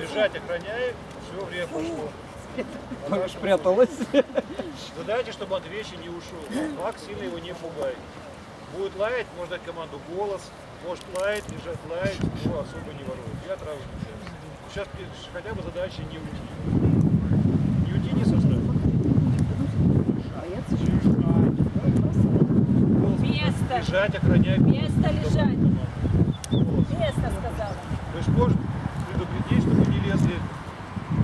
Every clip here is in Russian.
Лежать, охраняй, все, время пошло. Она Спряталась. Задайте, чтобы от вещи не ушел. Фак сильно его не пугай. Будет лаять, можно дать команду голос. Может лаять, лежать лаять, его особо не ворует. Я травы не взял. Сейчас хотя бы задача не уйти. Не уйти не составит. Место. Лежать, охранять. Место лежать. Место сказала. Вы же можете предупредить, чтобы не лезли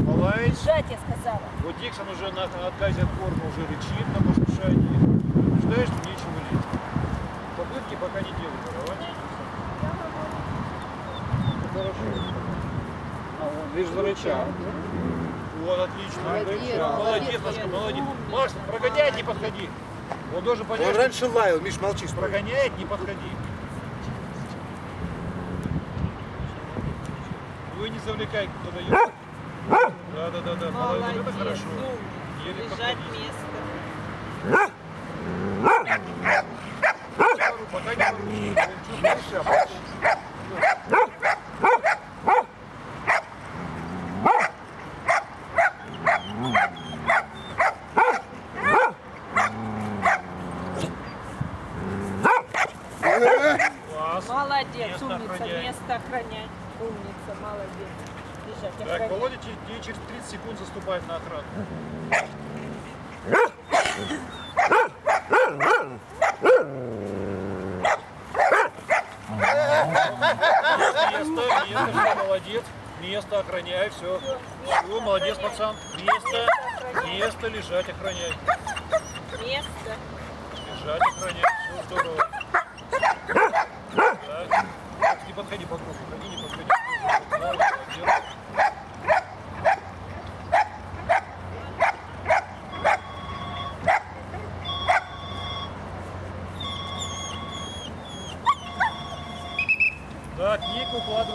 полаять. Лежать, я сказала. Вот Диксон уже на отказе от корма уже рычит на послушании. Считаешь, что нечего лезть. Попытки пока не делай воровать. Ну, Хорошо. Видишь, зарычал. Вот, отлично. Молодец, молодец, Машка, молодец. Макс, прогоняет, не подходи. Он должен понять, Он раньше лаял, Миш, молчи. прогоняет, не подходи. Вы не завлекай, кто дает. Да, да, да, да. Молодец, это хорошо. Еле Лежать место. Пока не Молодец, Место умница. охраняй. Место охранять. Умница, молодец. Лежать, Так, охранять. Володя те- тебе через 30 секунд заступает на охрану. Место, место, все, молодец. Место, охраняй, все. Все, молодец, пацан. Место, место, лежать, охранять. Место. Лежать, охранять, все здорово. Так, Так, не подходи по кругу, ходи, не подходи. Молодец. Так, Ник укладывай